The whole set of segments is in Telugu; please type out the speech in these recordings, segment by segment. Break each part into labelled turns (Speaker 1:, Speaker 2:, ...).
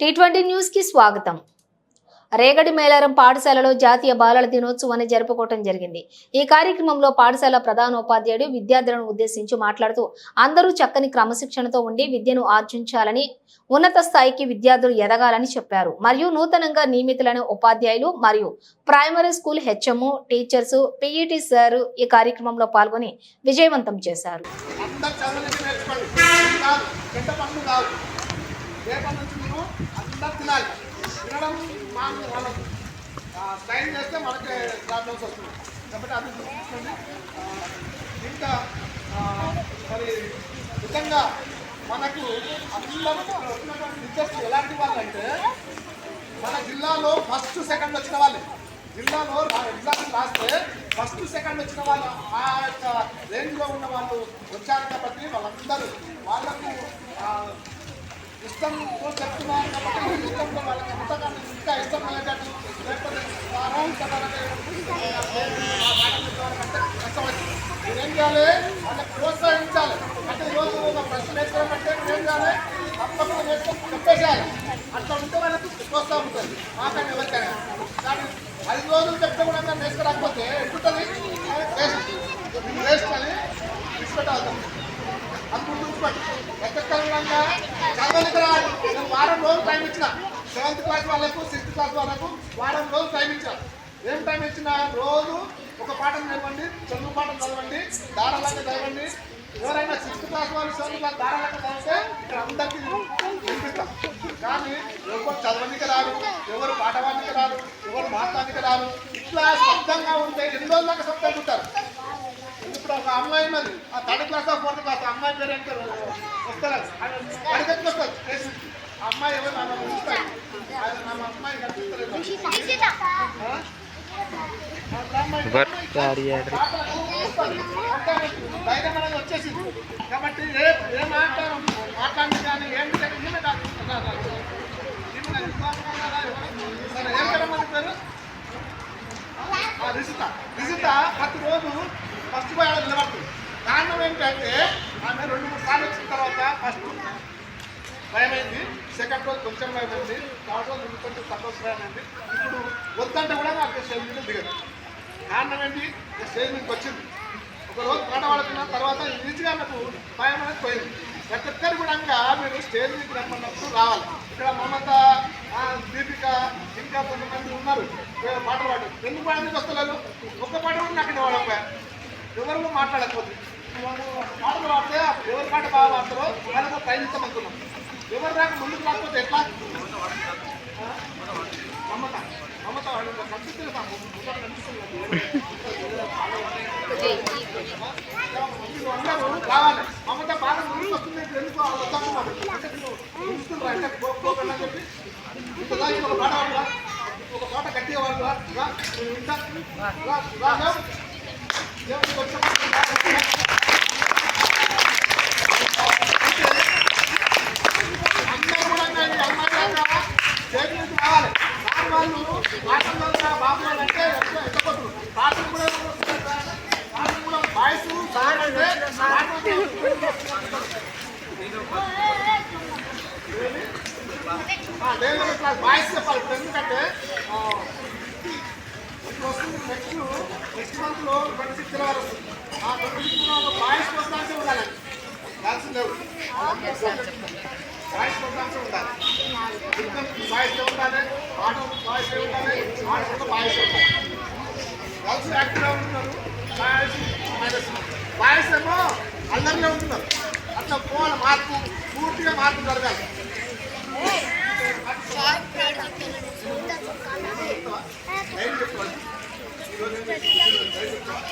Speaker 1: టీ ట్వంటీ న్యూస్కి స్వాగతం. రేగడి మేళారం పాఠశాలలో జాతీయ బాలల దినోత్సవాన్ని జరుపుకోవటం జరిగింది. ఈ కార్యక్రమంలో పాఠశాల ప్రధానోపాధ్యాయుడు విద్యార్థులను ఉద్దేశించి మాట్లాడుతూ అందరూ చక్కని క్రమశిక్షణతో ఉండి విద్యను ఆర్జించాలని ఉన్నత స్థాయికి విద్యార్థులు ఎదగాలని చెప్పారు. మరియు నూతనంగా నియమితులైన ఉపాధ్యాయులు మరియు primary school HM teachers PET sir ఈ కార్యక్రమంలో పాల్గొని విజయవంతం చేశారు.
Speaker 2: రేపటి నుంచి మనం అందరు తినాలి. తినడం మా వాళ్ళకు స్టైల్ చేస్తే మనకి ప్రాబ్లమ్స్ వస్తున్నాయి. కాబట్టి అది గుర్తుంచుకోండి. ఇంకా మరి నిజంగా మనకు అందరూ ఇక్కడ టీచర్స్ ఎలాంటి వాళ్ళు అంటే మన జిల్లాలో ఫస్ట్ సెకండ్ వచ్చిన వాళ్ళే. జిల్లాలో ఎగ్జామ్ రాస్తే ఫస్ట్ సెకండ్ వచ్చిన వాళ్ళు ఆ యొక్క రేంజ్లో ఉన్న వాళ్ళు వచ్చారు కాబట్టి వాళ్ళందరూ వాళ్ళకు ఇష్టంతో చెప్తున్నారు కాబట్టి ఇష్టంతో వాళ్ళకి ఎంతగా ఇంకా ఇష్టం కలిగేటట్టు లేకపోతే వారం మీరేం చేయాలి? వాళ్ళకి ప్రోత్సహించాలి. అంటే ఈరోజు ఒక ప్రశ్న నేర్చుకోవాలంటే ఏం చేయాలి? తప్పకుండా నేర్చుకొని చెప్పేసేయాలి. అట్లా ఉంటే మనకు ప్రోత్సాహం ఉంటుంది. మాకని ఎవరికైనా. కానీ ఐదు రోజులు చెప్తే కూడా ఇంకా నేర్చుకోలేకపోతే వేస్ట్. వేస్ట్ అని విడిచిపెట్టాలి అందుకు గుర్తుంచుకోండి ఎక్కడికల్లా చదవనికి రావాలి నేను వారం రోజులు టైం ఇచ్చిన. సెవెంత్ క్లాస్ వాళ్ళకు సిక్స్త్ క్లాస్ వాళ్ళకు వారం రోజులు టైం ఇచ్చిన. ఏం టైం ఇచ్చిన? రోజు ఒక పాఠం చదవండి చదువు పాఠం చదవండి దారాలంగా చదవండి. ఎవరైనా సిక్స్త్ క్లాస్ వాళ్ళు సెవెంత్ క్లాస్ దారాలంగా చదివితే ఇక్కడ అందరికీ వినిపిస్తాం. కానీ ఎవరు చదవడానికి రాదు ఎవరు పాఠవానికి రాదు ఎవరు మాట్లాడానికి రాదు ఇట్లా శబ్దంగా ఉంటే ఎన్ని రోజుల శబ్దంగా ఉంటారు? ఇప్పుడు ఒక అమ్మాయి ఉన్నది. ఆ థర్డ్ క్లాస్ ఆ ఫోర్త్ క్లాస్ అమ్మాయి పేరు ఏంటో వస్తారు? కేసు. ఆ అమ్మాయి ఎవరు? నన్ను అది నా అమ్మాయి కనిపిస్తలేదు? వచ్చేసింది. కాబట్టి ఏ ఏ మాట్లాడి కానీ? ఎవరు? సరే ఏం పేరు రిజిత. రిజిత ప్రతిరోజు ఫస్ట్ పోయి ఆడ నిలబడుతుంది కారణం ఏంటంటే ఆమె రెండు మూడు సార్లు వచ్చిన తర్వాత ఫస్ట్ భయమైంది సెకండ్ రోజు కొంచెం భయమైంది థర్డ్ రోజు రెండు కొంచెం తక్కువ భయమైంది. ఇప్పుడు వద్దంటే కూడా నాకు స్టేజ్ మీద దిగదు. కారణం ఏంటి? స్టేజ్ మీదకి వచ్చింది. ఒక రోజు పాట పాడుతున్న తర్వాత ఈజీగా నాకు భయం అనేది పోయింది. ప్రతి ఒక్కరు కూడా మీరు స్టేజ్ మీదకి రమ్మన్నప్పుడు రావాలి. ఇక్కడ మమత దీపిక ఇంకా కొంతమంది ఉన్నారు. ఏ పాట పాడు ఎందుకు పాడడానికి వస్తలేదు? ఒక్క పాట కూడా నాకు ఇవ్వలేకపోయా ఎవరు మాట్లాడకపోతే? వాళ్ళు పాటలు పాడితే ఎవరి పాట బాగా పాడతారో వాళ్ళకు ఇస్తామనుకున్నాం ఎవరు రాక ముందుకు రాకపోతే ఎట్లా? మమత మమత వాళ్ళు కనిపిస్తుంది అందరూ రావాలి? మమత బాగా ముందుకు వస్తుంది ఎందుకు అంటే పోకండి అని చెప్పి. ఇంత దాకా ఒక పాట పాడురా. ఒక పాట గట్టిగా పాడురా రా నేను వింటా రా రా రా. దేవుడికి వచ్చామని రా. అందరూ కూడా నేను అమ్మాయిలాగా స్టేజ్ నుంచి రావాలి సార్ వాళ్ళు పాటలు చదువుతా బాబు వాళ్ళు అంటే ఎంత ఎంత కొట్టు పాటలు కూడా పాటలు కూడా వాయిస్ సార్ అంటే లేదు క్లాస్ వాయిస్ చెప్పాలి ఎందుకంటే ఇప్పుడు వస్తుంది నెక్స్ట్ నెక్స్ట్ మంత్లో ట్వంటీ వస్తుంది ఆ ట్వంటీ వాయిస్ వస్తానే ఉండాలి కలిసి లేవు వాయిస్ ప్రోగ్రామ్స్ ఉండాలి వాయిస్ ఉండాలి ఆటో వాయిస్ ఉండాలి ఆటో వాయిస్ ఉండాలి గర్ల్స్ బాయ్స్ ఏమో అందరిలో ఉంటున్నారు అట్లా పోవాలి మార్పు పూర్తిగా మార్పు జరగాలి. ఏం చెప్తాను ఈరోజు ఏం చెప్తాను?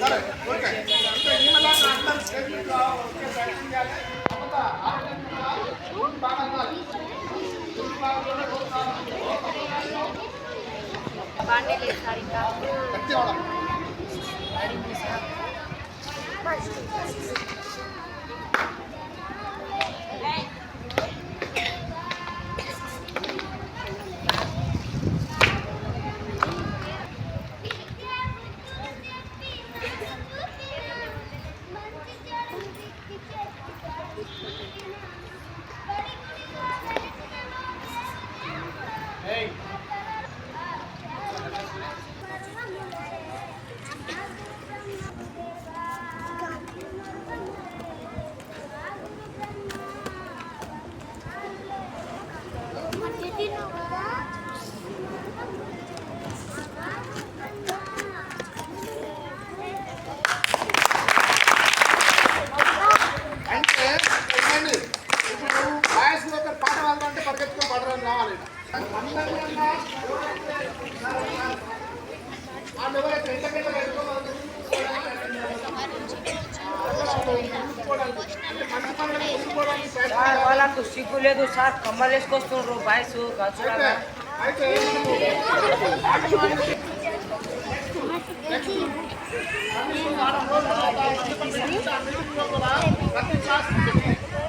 Speaker 2: సరే ఓకే. అంటే ఈమెలాగా అందరూ స్టేజ్ మీద ఒకే ప్రయత్నం చేయాలి. అమ్మతా ఆరోగ్యంగా ముందు బాగా ఉండాలి ముందు బాగా ఉండాలి, Hey. సార్
Speaker 3: వాళ్ళకు సిగ్గు లేదు సార్. కమ్మలు వేసుకొస్తుండ్రు బాయ్స్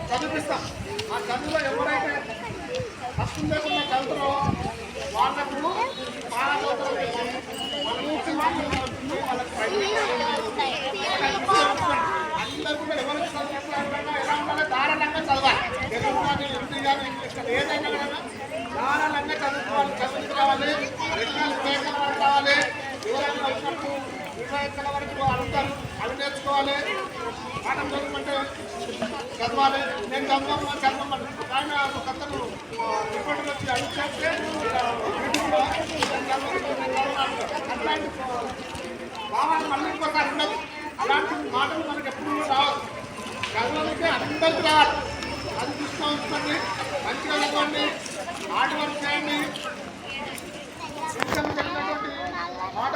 Speaker 2: చదివిస్తాం ఆ చదువులో ఎవరైతే ఫస్ట్ లేకుండా చదువుతారో వాళ్ళకు వాళ్ళకి అందరూ కూడా ఎవరికి ఎలా ఉండాలి దారుణంగా చదవాలి. తెలుగు కానీ హిందీ కానీ ఇంగ్లీష్ కానీ ఏదైనా దారుణంగా చదువుకోవాలి చదువుకు రావాలి రావాలి. వివరాలు వరకు అడుగుతారు అవి నేర్చుకోవాలి. పాఠం చదవాలి. నేను ఆయన ఒక అతను వచ్చి అడిగి చేస్తే అట్లాంటి భావాలు మళ్ళీ ఇంకోసారి ఉండదు. అలాంటి మాటలు మనకి చదవడానికి అందరికీ రావాలి అది తీసుకోండి మంచిగా అనుకోండి. హార్డ్ వర్క్ చేయండి. చెప్పినటువంటి మాట